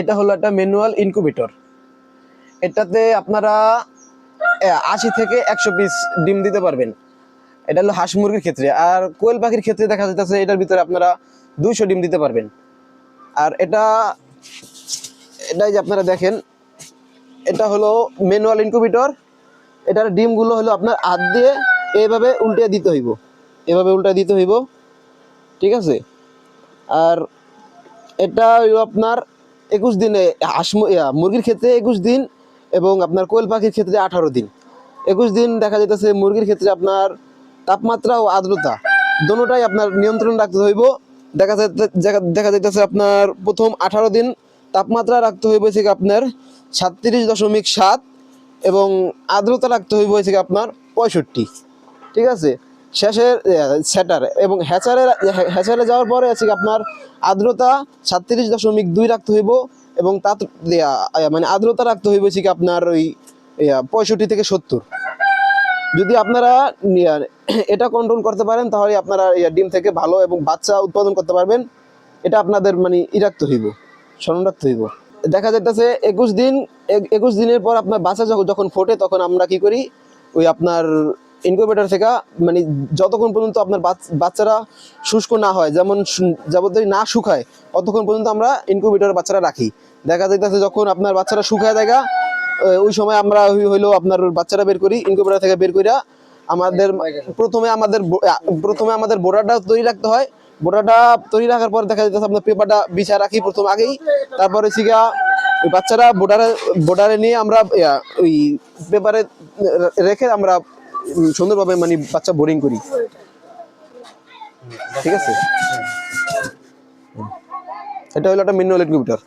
এটা হলো একটা ম্যানুয়াল ইনকুবেটর এটাতে আপনারা আশি থেকে একশো পিস ডিম দিতে পারবেন। এটা হলো হাঁস মুরগির ক্ষেত্রে। আর কোয়েল পাখির ক্ষেত্রে দেখা যাচ্ছে এটার ভিতরে আপনারা দুইশো ডিম দিতে পারবেন। আর এটা এটাই যে আপনারা দেখেন, এটা হলো ম্যানুয়াল ইনকুবেটর এটার ডিমগুলো হলো আপনার হাত দিয়ে এইভাবে উল্টে দিতে হইব। এভাবে উল্টে দিতে হইব। ঠিক আছে? আর এটা হইল আপনার একুশ দিনে, হাঁস মুরগির ক্ষেত্রে একুশ দিন এবং আপনার কোয়েল পাখির ক্ষেত্রে আঠারো দিন। একুশ দিন দেখা যাইতেছে মুরগির ক্ষেত্রে আপনার তাপমাত্রা ও আর্দ্রতা দোনোটাই আপনার নিয়ন্ত্রণ রাখতে হইব। দেখা দেখা- যাইতেছে আপনার প্রথম আঠারো দিন তাপমাত্রা রাখতে হইব হচ্ছে আপনার সাতত্রিশ দশমিক সাত এবং আর্দ্রতা রাখতে হইব হচ্ছে আপনার পঁয়ষট্টি। ঠিক আছে? শেষের সেটার। এবং হ্যাচারে হ্যাচারে যাওয়ার পরে আছে আপনার আর্দ্রতা সাতত্রিশ দশমিক দুই রাখতে হইব এবং ইয়া, মানে আর্দ্রতা রাখতে হইব কি আপনার ওই পঁয়ষট্টি থেকে সত্তর। যদি আপনারা এটা কন্ট্রোল করতে পারেন তাহলে আপনারা ডিম থেকে ভালো এবং বাচ্চা উৎপাদন করতে পারবেন। এটা আপনাদের মানে ই রাখতে হইব স্মরণ রাখতে হইব। দেখা যাইতেছে একুশ দিন একুশ দিনের পর আপনার বাচ্চা যখন ফোটে তখন আমরা কি করি ওই আপনার ইনকিউবেটর থেকে মানে যতক্ষণ পর্যন্ত আপনার বাচ- বাচ্চারা শুষ্ক না হয়, যেমন যাবতীয় না শুকায়, ততক্ষণ পর্যন্ত আমরা ইনকিউবেটর বাচ্চারা রাখি। দেখা যাইতেছে যখন আপনার বাচ্চারা শুকায় দেখা ওই সময় আমরা হই- হইল আপনার বাচ্চারা বের করি ইনকিউবেটর থেকে বের করিয়া আমাদের প্রথমে আমাদের প্রথমে আমাদের বোর্ডারটা তৈরি রাখতে হয়। বোর্ডারটা তৈরি রাখার পর দেখা যাইতেছে আপনার পেপারটা বিছায় রাখি প্রথম আগেই। তারপরে সিগা ওই বাচ্চারা বোর্ডারে বোর্ডারে নিয়ে আমরা ওই পেপারে রেখে আমরা সুন্দরভাবে মানে বাচ্চা বোরিং করি। ঠিক আছে? এটা হলো একটা মিনারেল ইনকিউবেটর